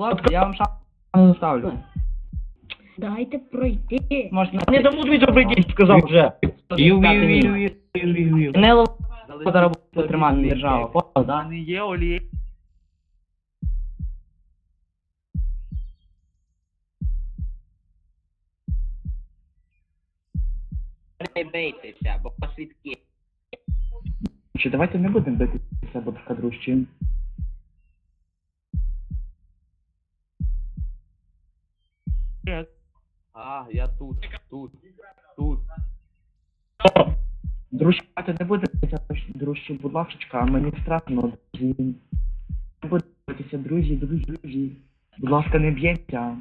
Хлопці, я вам шанс не ставлю. Дайте пройти. Можна Не дамо тобі добрий сказав вже. Ю-ю-ю-ю-ю-ю. Зараз буде тримати. Понял, да? Не є олі. Не бийтеся, бо свідки. Чи давайте не будемо битися, бо така дружчина. А, я тут, тут, тут. Дружка, ти не будемо дружче, будь ласка, а мені страшно, друзі. Не битися, друзі, друзі, друзі. Будь ласка, не б'ється.